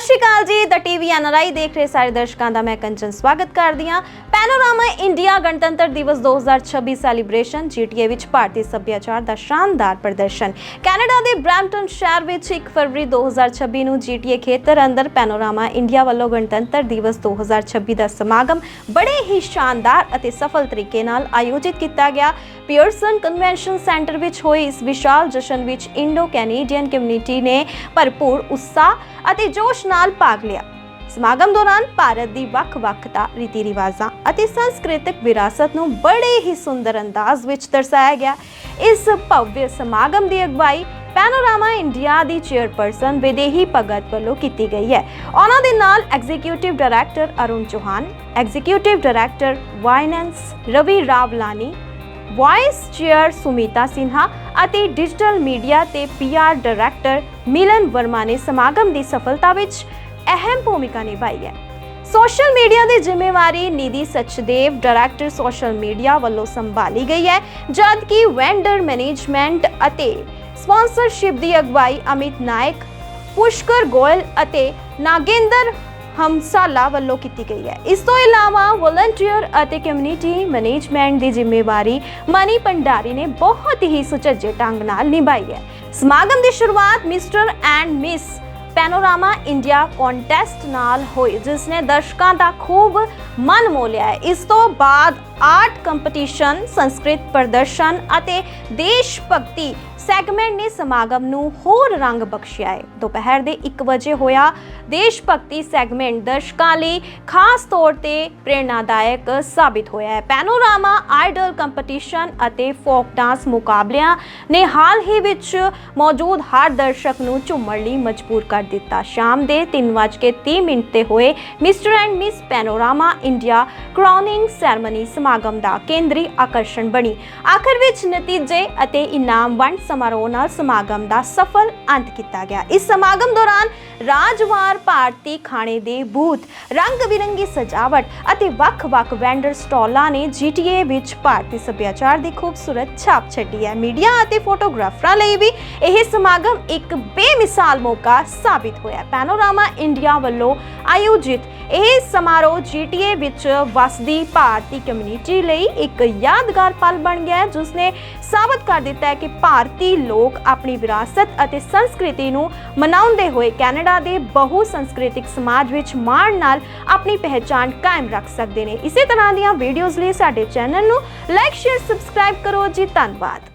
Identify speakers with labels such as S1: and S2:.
S1: ਸਤਿ ਸ਼੍ਰੀ ਅਕਾਲ ਜੀ। ਦ TV NRI ਦੇਖ ਰਹੇ ਸਾਰੇ ਦਰਸ਼ਕਾਂ ਦਾ ਮੈਂ ਕੰਚਨ ਸਵਾਗਤ ਕਰਦੀ ਹਾਂ। ਪੈਨੋਰਾਮਾ ਇੰਡੀਆ ਗਣਤੰਤਰ ਦਿਵਸ 2026 ਸੈਲੀਬ੍ਰੇਸ਼ਨ, ਜੀਟੀਏ ਵਿੱਚ ਭਾਰਤੀ ਸੱਭਿਆਚਾਰ ਦਾ ਸ਼ਾਨਦਾਰ ਪ੍ਰਦਰਸ਼ਨ। ਕੈਨੇਡਾ ਦੇ ਬ੍ਰੈਂਪਟਨ ਸ਼ਹਿਰ ਵਿੱਚ 1 ਫਰਵਰੀ 2026 ਨੂੰ ਜੀਟੀਏ ਖੇਤਰ ਅੰਦਰ ਪੈਨੋਰਾਮਾ ਇੰਡੀਆ ਵੱਲੋਂ ਗਣਤੰਤਰ ਦਿਵਸ 2026 ਦਾ ਸਮਾਗਮ ਬੜੇ ਹੀ ਸ਼ਾਨਦਾਰ ਅਤੇ ਸਫਲ ਤਰੀਕੇ ਨਾਲ ਆਯੋਜਿਤ ਕੀਤਾ ਗਿਆ। ਪਿਅਰਸਨ ਕਨਵੈਨਸ਼ਨ ਸੈਂਟਰ ਵਿੱਚ ਹੋਏ ਇਸ ਵਿਸ਼ਾਲ ਜਸ਼ਨ ਵਿੱਚ ਇੰਡੋ ਕੈਨੇਡੀਅਨ ਕਮਿਊਨਿਟੀ ਨੇ ਭਰਪੂਰ ਉਤਸ਼ਾਹ ਅਤੇ ਜੋਸ਼ ਨਾਲ ਭਾਗ ਲਿਆ। ਸਮਾਗਮ ਦੌਰਾਨ ਭਾਰਤ ਦੀ ਵੱਖ-ਵੱਖਤਾ ਰੀਤੀ ਰਿਵਾਜਾਂ ਅਤੇ ਸੰਸਕ੍ਰਿਤਿਕ ਵਿਰਾਸਤ ਨੂੰ ਬੜੇ ਹੀ ਸੁੰਦਰ ਅੰਦਾਜ਼ ਵਿੱਚ ਦਰਸਾਇਆ ਗਿਆ। ਇਸ ਭਵਯ ਸਮਾਗਮ ਦੀ ਅਗਵਾਈ ਪੈਨੋਰਾਮਾ ਇੰਡੀਆ ਦੀ ਚੇਅਰਪਰਸਨ ਵਿਦੇਹੀ ਭਗਤ ਵੱਲੋਂ ਕੀਤੀ ਗਈ ਹੈ। ਉਹਨਾਂ ਦੇ ਨਾਲ executive director Arun Chauhan, executive director finance Ravi Rawlani vice chair Sumita Sinha ਅਤੇ ਡਿਜੀਟਲ ਮੀਡੀਆ ਤੇ ਪੀਆਰ ਡਾਇਰੈਕਟਰ ਮਿਲਨ ਵਰਮਾ ਨੇ ਸਮਾਗਮ ਦੀ ਸਫਲਤਾ ਵਿੱਚ ਅਹਿਮ ਭੂਮਿਕਾ ਨਿਭਾਈ ਹੈ। ਸੋਸ਼ਲ ਮੀਡੀਆ ਦੀ ਜ਼ਿੰਮੇਵਾਰੀ Nidhi Sachdev director social media ਵੱਲੋਂ ਸੰਭਾਲੀ ਗਈ ਹੈ, ਜਦਕਿ ਵੈਂਡਰ ਮੈਨੇਜਮੈਂਟ ਅਤੇ ਸਪਾਂਸਰਸ਼ਿਪ ਦੀ ਅਗਵਾਈ ਅਮਿਤ ਨਾਇਕ, ਪੁਸ਼ਕਰ ਗੋਇਲ ਅਤੇ ਨਾਗੇਂਦਰ ਹਮਸਾਲਾ ਵੱਲੋਂ ਕੀਤੀ ਗਈ ਹੈ। ਇਸ ਤੋਂ ਇਲਾਵਾ ਵੋਲੰਟੀਅਰ ਅਤੇ ਕਮਿਊਨਿਟੀ ਮੈਨੇਜਮੈਂਟ ਦੀ ਜ਼ਿੰਮੇਵਾਰੀ ਮਨੀ ਭੰਡਾਰੀ ਨੇ ਬਹੁਤ ਹੀ ਸੁਚੱਜੇ ਢੰਗ ਨਾਲ ਨਿਭਾਈ ਹੈ। ਸਮਾਗਮ ਦੀ ਸ਼ੁਰੂਆਤ mister and miss Panorama India contest ਨਾਲ ਹੋਈ, ਜਿਸ ਨੇ ਦਰਸ਼ਕਾਂ ਦਾ ਖੂਬ ਮਨ ਮੋਲਿਆ ਹੈ। ਇਸ ਤੋਂ ਬਾਅਦ ਆਰਟ ਕੰਪੀਟੀਸ਼ਨ, ਸੰਸਕ੍ਰਿਤ ਪ੍ਰਦਰਸ਼ਨ ਅਤੇ ਦੇਸ਼ ਭਗਤੀ ਸੈਗਮੈਂਟ ਨੇ ਸਮਾਗਮ ਨੂੰ ਹੋਰ ਰੰਗ ਬਖਸ਼ਿਆ ਹੈ। ਦੁਪਹਿਰ ਦੇ 1 ਵਜੇ ਹੋਇਆ ਦੇਸ਼ ਭਗਤੀ ਸੈਗਮੈਂਟ, ਦਰਸ਼ਕਾਂ ਲਈ ਖਾਸ ਤੌਰ ਤੇ ਪ੍ਰੇਰਣਾਦਾਇਕ ਸਾਬਿਤ ਹੋਇਆ ਹੈ। ਪੈਨੋਰਾਮਾ, ਆਈਡਲ ਕੰਪੀਟੀਸ਼ਨ ਅਤੇ ਫੋਕ ਡਾਂਸ ਮੁਕਾਬਲਿਆਂ ਨੇ ਹਾਲ ਹੀ ਵਿੱਚ ਮੌਜੂਦ ਹਰ ਦਰਸ਼ਕ ਨੂੰ ਝੂਮਣ ਲਈ ਮਜਬੂਰ ਕਰ ਦਿੱਤਾ। ਸ਼ਾਮ ਦੇ 3:30 ਮਿੰਟ ਤੇ ਹੋਏ mister and miss Panorama India crowning ceremony ਸਮਾਗਮ ਦਾ ਕੇਂਦਰੀ ਆਕਰਸ਼ਣ ਬਣੀ। ਆਖਰ ਵਿੱਚ ਨਤੀਜੇ ਅਤੇ ਇਨਾਮ ਵੰਡ ਸਮਾਰੋਹ ਨਾਲ ਸਮਾਗਮ ਦਾ ਸਫਲ ਅੰਤ ਕੀਤਾ ਗਿਆ। ਇਸ ਸਮਾਗਮ ਦੌਰਾਨ ਰਾਜਵਾਰ ਭਾਰਤੀ ਖਾਣੇ ਦੇ ਬੂਥ ਰੰਗ ਬਿਰੰਗੀ ਸਜਾਵਟ ਅਤੇ ਵੱਖ-ਵੱਖ ਵੈਂਡਰ ਸਟਾਲਾਂ ਨੇ GTA ਵਿੱਚ ਭਾਰਤੀ ਸੱਭਿਆਚਾਰ ਦੀ ਖੂਬਸੂਰਤ ਛਾਪ ਛੱਡੀ ਹੈ। ਮੀਡੀਆ ਅਤੇ ਫੋਟੋਗ੍ਰਾਫਰਾਂ ਲਈ ਵੀ ਇਹ ਸਮਾਗਮ ਇੱਕ ਬੇਮਿਸਾਲ ਮੌਕਾ ਸਾਬਿਤ ਹੋਇਆ। ਪੈਨੋਰਾਮਾ ਇੰਡੀਆ ਵੱਲੋਂ ਆਯੋਜਿਤ ਇਹ ਸਮਾਰੋਹ GTA ਵਿੱਚ ਵਸਦੀ ਭਾਰਤੀ ਕਮਿਊਨਿਟੀ ਲਈ ਇੱਕ ਯਾਦਗਾਰ ਪਲ ਬਣ ਗਿਆ ਹੈ ਜਿਸ ਨੇ ਸਾਬਤ ਕਰ ਦਿੱਤਾ ਹੈ ਕਿ ਭਾਰਤੀ ਲੋਕ ਆਪਣੀ ਵਿਰਾਸਤ ਅਤੇ ਸੰਸਕ੍ਰਿਤੀ ਨੂੰ ਮਨਾਉਂਦੇ ਹੋਏ ਕੈਨੇਡਾ ਦੇ ਬਹੁ ਸੰਸਕ੍ਰਿਤਿਕ ਸਮਾਜ ਵਿੱਚ ਮਾਣ ਨਾਲ ਆਪਣੀ ਪਹਿਚਾਣ ਕਾਇਮ ਰੱਖ ਸਕਦੇ ਨੇ। ਇਸੇ ਤਰ੍ਹਾਂ ਦੀਆਂ ਵੀਡੀਓਜ਼ ਲਈ ਸਾਡੇ ਚੈਨਲ ਨੂੰ ਲਾਈਕ ਸ਼ੇਅਰ ਸਬਸਕ੍ਰਾਈਬ ਕਰੋ ਜੀ। ਧੰਨਵਾਦ।